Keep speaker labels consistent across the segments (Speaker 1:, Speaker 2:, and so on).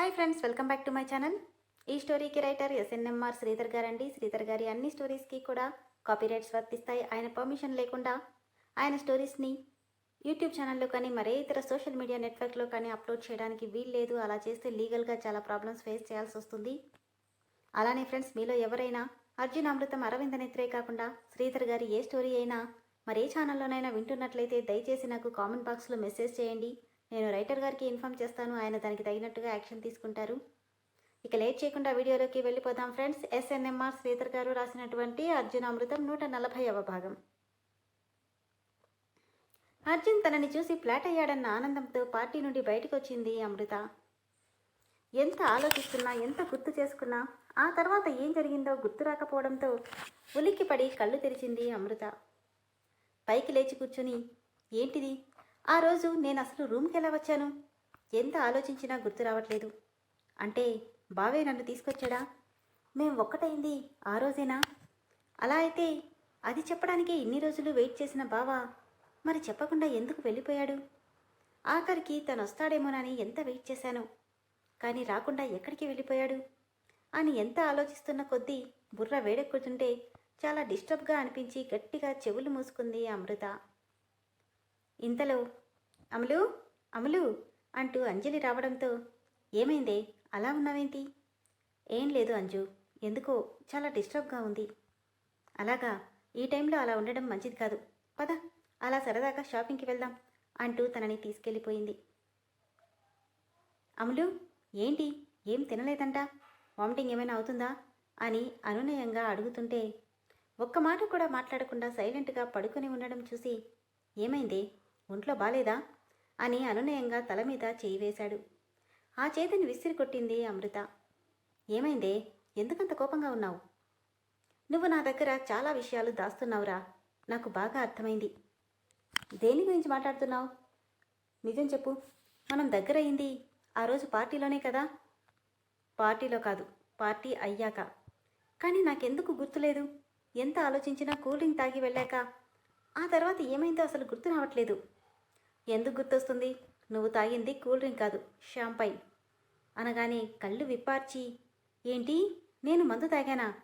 Speaker 1: Hi friends welcome back to my channel ఈ స్టోరీకి writer SNMR Sridhar గారండి. శ్రీధర్ గారి అన్ని స్టోరీస్కి కూడా కాపీరైట్స్ వర్తిస్తాయి. ఆయన పర్మిషన్ లేకుండా ఆయన స్టోరీస్ని యూట్యూబ్ ఛానల్లో కానీ మరే ఇతర సోషల్ మీడియా నెట్వర్క్లో కానీ అప్లోడ్ చేయడానికి వీలు లేదు. అలా చేస్తే లీగల్గా చాలా ప్రాబ్లమ్స్ ఫేస్ చేయాల్సి వస్తుంది. అలానే ఫ్రెండ్స్ మీలో ఎవరైనా అర్జున్ అమృతం అరవింద నేత్రే కాకుండా శ్రీధర్ గారి ఏ స్టోరీ అయినా మరే ఛానల్లోనైనా వింటున్నట్లయితే దయచేసి నాకు కామెంట్ బాక్స్లో మెసేజ్ చేయండి. నేను రైటర్ గారికి ఇన్ఫామ్ చేస్తాను. ఆయన దానికి తగినట్టుగా యాక్షన్ తీసుకుంటారు. ఇక లేట్ చేయకుండా వీడియోలోకి వెళ్ళిపోదాం ఫ్రెండ్స్ ఎస్ఎన్ఎంఆర్ శ్రీధర్ గారు రాసినటువంటి అర్జున్ అమృతం నూట నలభైవ భాగం. అర్జున్ తనని చూసి ఫ్లాట్ అయ్యాడన్న ఆనందంతో పార్టీ నుండి బయటకు వచ్చింది అమృత. ఎంత ఆలోచిస్తున్నా ఎంత గుర్తు చేసుకున్నా ఆ తర్వాత ఏం జరిగిందో గుర్తు రాకపోవడంతో ఉలిక్కిపడి కళ్ళు తెరిచింది అమృత. పైకి లేచి కూర్చుని ఏంటిది? ఆ రోజు నేను అసలు రూమ్కి ఎలా వచ్చాను? ఎంత ఆలోచించినా గుర్తు రావట్లేదు. అంటే బావే నన్ను తీసుకొచ్చాడా? మేము ఒక్కటైంది ఆ రోజేనా? అలా అయితే అది చెప్పడానికి ఇన్ని రోజులు వెయిట్ చేసిన బావా మరి చెప్పకుండా ఎందుకు వెళ్ళిపోయాడు? ఆఖరికి తను వస్తాడేమోనని ఎంత వెయిట్ చేశాను? కానీ రాకుండా ఎక్కడికి వెళ్ళిపోయాడు? అని ఎంత ఆలోచిస్తున్న కొద్దీ బుర్ర వేడెక్కుతుంటే చాలా డిస్టర్బ్గా అనిపించి గట్టిగా చెవులు మూసుకుంది అమృత. ఇంతలో అమలు అమలు అంటూ అంజలి రావడంతో ఏమైందే? అలా ఉన్నావేంటి? ఏం లేదు అంజు. ఎందుకో చాలా డిస్టర్బ్గా ఉంది. అలాగా ఈ టైంలో అలా ఉండడం మంచిది కాదు. పద అలా సరదాగా షాపింగ్కి వెళ్దాం అంటూ తనని తీసుకెళ్ళిపోయింది. అమలు ఏంటి? ఏం తినలేదంట? వామిటింగ్ ఏమైనా అవుతుందా? అని అనునయంగా అడుగుతుంటే ఒక్క మాట కూడా మాట్లాడకుండా సైలెంట్గా పడుకొని ఉండడం చూసి ఏమైంది? ఒంట్లో బాలేదా? అని అనునయంగా తల మీద చేయి వేశాడు. ఆ చేతిని విసిరి కొట్టింది అమృత. ఏమైందే? ఎందుకంత కోపంగా ఉన్నావు? నువ్వు నా దగ్గర చాలా విషయాలు దాస్తున్నావురా. నాకు బాగా అర్థమైంది. దేని గురించి మాట్లాడుతున్నావు? నిజం చెప్పు. మనం దగ్గర అయింది ఆ రోజు పార్టీలోనే కదా? పార్టీలో కాదు పార్టీ అయ్యాక. కానీ నాకెందుకు గుర్తులేదు? ఎంత ఆలోచించినా కూల్ డ్రింక్ తాగి వెళ్ళాక. ఆ తర్వాత ఏమైందో అసలు గుర్తు రావట్లేదు. ఎందుకు గుర్తొస్తుంది? నువ్వు తాగింది కూల్ డ్రింక్ కాదు షాంపైన్ అనగానే కళ్ళు విప్పార్చి ఏంటి? నేను మందు తాగానా?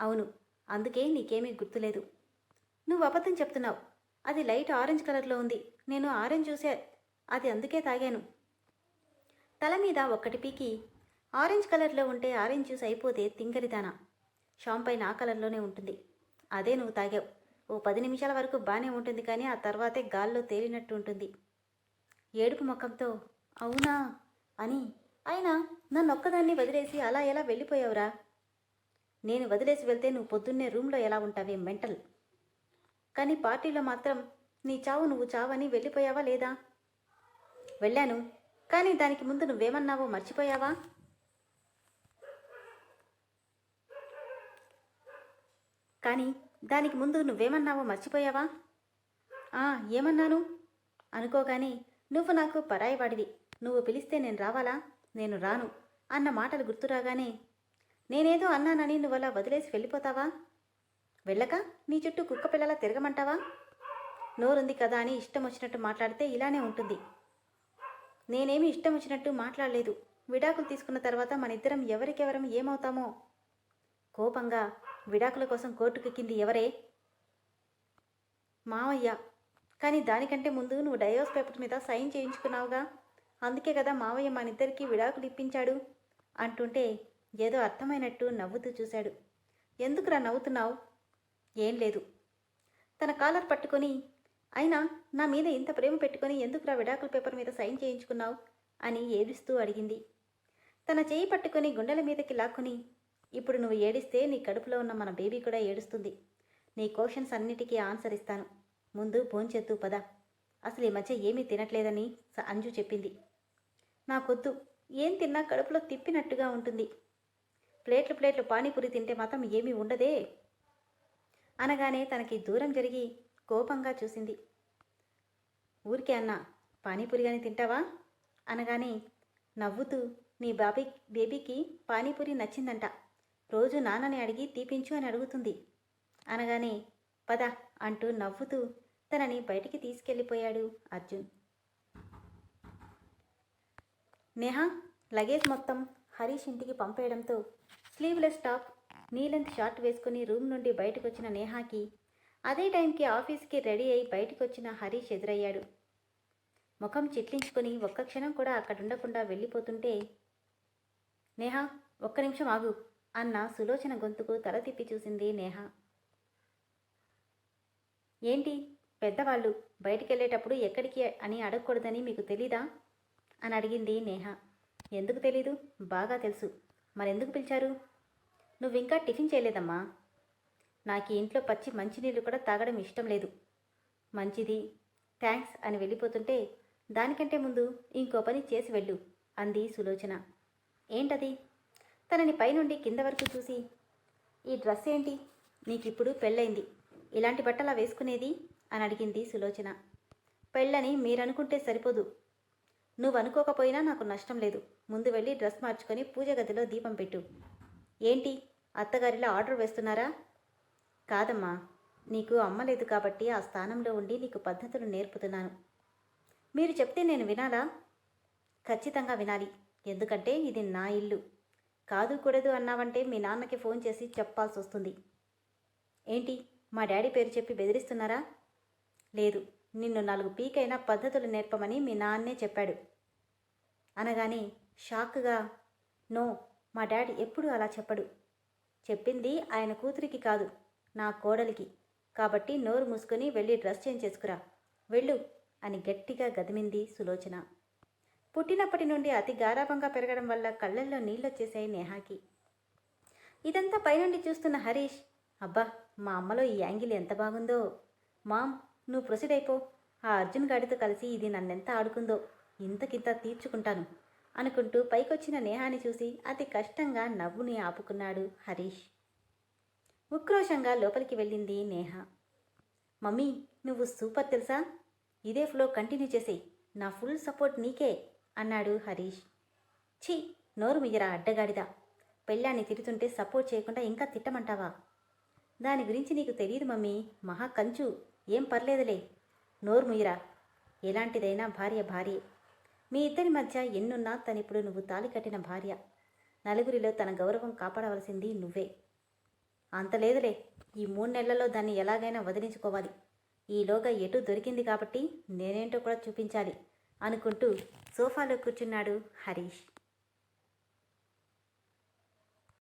Speaker 1: అవును అందుకే నీకేమీ గుర్తులేదు. నువ్వు అబద్ధం చెప్తున్నావు. అది లైట్ ఆరెంజ్ కలర్లో ఉంది. నేను ఆరెంజ్ చూసే అది అందుకే తాగాను. తల మీద ఒక్కటి పీకి ఆరెంజ్ కలర్లో ఉంటే ఆరెంజ్ జ్యూస్ అయిపోతే తింగరిదానా. షాంపైన్ ఆ కలర్లోనే ఉంటుంది. అదే నువ్వు తాగావు. ఓ పది నిమిషాల వరకు బాగానే ఉంటుంది కానీ ఆ తర్వాతే గాల్లో తేలినట్టు ఉంటుంది. ఏడుపు ముఖంతో అవునా? అని అయినా నన్ను ఒక్కదాన్ని వదిలేసి అలా ఎలా వెళ్ళిపోయావురా? నేను వదిలేసి వెళ్తే నువ్వు పొద్దున్నే రూమ్లో ఎలా ఉంటావే మెంటల్? కానీ పార్టీలో మాత్రం నీ చావు నువ్వు చావని వెళ్ళిపోయావా లేదా? వెళ్ళాను కానీ దానికి ముందు నువ్వేమన్నావో మర్చిపోయావా? కానీ దానికి ముందు నువ్వేమన్నావో మర్చిపోయావా? ఆ ఏమన్నాను? అనుకోగాని నువ్వు నాకు పరాయివాడివి నువ్వు పిలిస్తే నేను రావాలా? నేను రాను. అన్న మాటలు గుర్తురాగానే నేనేదో అన్నానని నువ్వు అలా వదిలేసి వెళ్ళిపోతావా? వెళ్ళక? నీ చుట్టూ కుక్క పిల్లలా తిరగమంటావా? నోరుంది కదా అని ఇష్టం వచ్చినట్టు మాట్లాడితే ఇలానే ఉంటుంది. నేనేమి ఇష్టం వచ్చినట్టు మాట్లాడలేదు. విడాకులు తీసుకున్న తర్వాత మన ఇద్దరం ఎవరికెవరం ఏమవుతామో? కోపంగా విడాకుల కోసం కోర్టుకెక్కింది ఎవరే? మావయ్య. కానీ దానికంటే ముందు నువ్వు డైవర్స్ పేపర్ మీద సైన్ చేయించుకున్నావుగా. అందుకే కదా మావయ్య మనిద్దరికీ విడాకులు ఇప్పించాడు అంటుంటే ఏదో అర్థమైనట్టు నవ్వుతూ చూశాడు. ఎందుకురా నవ్వుతున్నావు? ఏం లేదు. తన కాలర్ పట్టుకొని అయినా నా మీద ఇంత ప్రేమ పెట్టుకొని ఎందుకురా విడాకుల పేపర్ మీద సైన్ చేయించుకున్నావు అని ఏడుస్తూ అడిగింది. తన చేయి పట్టుకొని గుండెల మీదకి లాక్కుని ఇప్పుడు నువ్వు ఏడిస్తే నీ కడుపులో ఉన్న మన బేబీ కూడా ఏడుస్తుంది. నీ క్వశ్చన్స్ అన్నిటికీ ఆన్సర్ ఇస్తాను. ముందు భోంచెత్తు పద. అసలు ఈ మధ్య ఏమీ తినట్లేదని స- అంజు చెప్పింది. నాకొద్దు. ఏం తిన్నా కడుపులో తిప్పినట్టుగా ఉంటుంది. ప్లేట్లు ప్లేట్లు పానీపూరి తింటే మాత్రం ఏమీ ఉండదే. అనగానే తనకి దూరం జరిగి కోపంగా చూసింది. ఊరికే అన్నా పానీపూరి కానీ తింటావా? అనగానే నవ్వుతూ నీ బాబీ బేబీకి పానీపూరి నచ్చిందంట. రోజు నాన్నని అడిగి తీపించు అని అడుగుతుంది. అనగానే పద అంటూ నవ్వుతూ తనని బయటికి తీసుకెళ్ళిపోయాడు అర్జున్. నేహా లగేజ్ మొత్తం హరీష్ ఇంటికి పంపేయడంతో sleeveless top knee length short వేసుకుని రూమ్ నుండి బయటకు వచ్చిన నేహాకి అదే టైంకి ఆఫీస్కి రెడీ అయి బయటకు వచ్చిన హరీష్ ఎదురయ్యాడు. ముఖం చిట్లించుకొని ఒక్క క్షణం కూడా అక్కడుండకుండా వెళ్ళిపోతుంటే నేహా ఒక్క నిమిషం ఆగు. అన్న సులోచన గొంతుకు తల తిప్పి చూసింది నేహ. ఏంటి? పెద్దవాళ్ళు బయటికెళ్ళేటప్పుడు ఎక్కడికి అని అడగకూడదని మీకు తెలీదా? అని అడిగింది నేహ. ఎందుకు తెలీదు? బాగా తెలుసు. మరెందుకు పిలిచారు? నువ్వు ఇంకా టిఫిన్ చేయలేదమ్మా. నాకు ఇంట్లో పచ్చి మంచినీళ్ళు కూడా తాగడం ఇష్టం లేదు. మంచిది. థ్యాంక్స్ అని వెళ్ళిపోతుంటే దానికంటే ముందు ఇంకో పని చేసి వెళ్ళు అంది సులోచన. ఏంటది? తనని పైనుండి కింద వరకు చూసి ఈ డ్రెస్ ఏంటి? నీకిప్పుడు పెళ్ళైంది ఇలాంటి బట్టలా వేసుకునేది? అని అడిగింది సులోచన. పెళ్ళని మీరనుకుంటే సరిపోదు. నువ్వు అనుకోకపోయినా నాకు నష్టం లేదు. ముందు వెళ్ళి డ్రెస్ మార్చుకొని పూజ గదిలో దీపం పెట్టు. ఏంటి? అత్తగారిలో ఆర్డర్ వేస్తున్నారా? కాదమ్మా. నీకు అమ్మలేదు కాబట్టి ఆ స్థానంలో ఉండి నీకు పద్ధతులు నేర్పుతున్నాను. మీరు చెప్తే నేను వినాలా? ఖచ్చితంగా వినాలి. ఎందుకంటే ఇది నా ఇల్లు. కాదు కూడదు అన్నావంటే మీ నాన్నకి ఫోన్ చేసి చెప్పాల్సి వస్తుంది ఏంటి? మా డాడీ పేరు చెప్పి బెదిరిస్తున్నారా? లేదు. నిన్ను నాలుగు పీకైనా పద్ధతులు నేర్పమని మీ నాన్నే చెప్పాడు. అనగానే షాక్గా నో మా డాడీ ఎప్పుడూ అలా చెప్పడు. చెప్పింది ఆయన కూతురికి కాదు నా కోడలికి. కాబట్టి నోరు మూసుకొని వెళ్ళి డ్రెస్ చేంజ్ చేసుకురా. వెళ్ళు అని గట్టిగా గదిమింది సులోచన. పుట్టినప్పటి నుండి అతి గారాభంగా పెరగడం వల్ల కళ్ళల్లో నీళ్ళొచ్చేసాయి నేహాకి. ఇదంతా పైనుండి చూస్తున్న హరీష్ అబ్బా మా అమ్మలో ఈ యాంగిల్ ఎంత బాగుందో. మామ్ నువ్వు ప్రొసీడ్ అయిపో ఆ అర్జున్ గాడితో కలిసి ఇది నన్నెంత ఆడుకుందో. ఇంతకింత తీర్చుకుంటాను అనుకుంటూ పైకొచ్చిన నేహాని చూసి అతి కష్టంగా నవ్వుని ఆపుకున్నాడు హరీష్. ఉక్రోషంగా లోపలికి వెళ్ళింది నేహ. మమ్మీ నువ్వు సూపర్ తెలుసా? ఇదే ఫ్లో కంటిన్యూ చేసేయ్. నా ఫుల్ సపోర్ట్ నీకే. అన్నాడు హరీష్. ఛీ నోరు మియ్యరా అడ్డగాడిదా. పెళ్ళాన్ని తిడుతుంటే సపోర్ట్ చేయకుండా ఇంకా తిట్టమంటావా? దాని గురించి నీకు తెలియదు మమ్మీ మహా కంచు. ఏం పర్లేదులే. నోరు ముయ్యరా. ఎలాంటిదైనా భార్య భార్యే. మీ ఇద్దరి మధ్య ఎన్నున్నా తనిప్పుడు నువ్వు తాలి కట్టిన భార్య. నలుగురిలో తన గౌరవం కాపాడవలసింది నువ్వే. అంత లేదులే. ఈ మూడు నెలల్లో దాన్ని ఎలాగైనా వదిలించుకోవాలి. ఈలోగా ఎటు దొరికింది కాబట్టి నేనేంటో కూడా చూపించాలి. అనుకుంటూ సోఫాలో కూర్చున్నాడు హరీష్.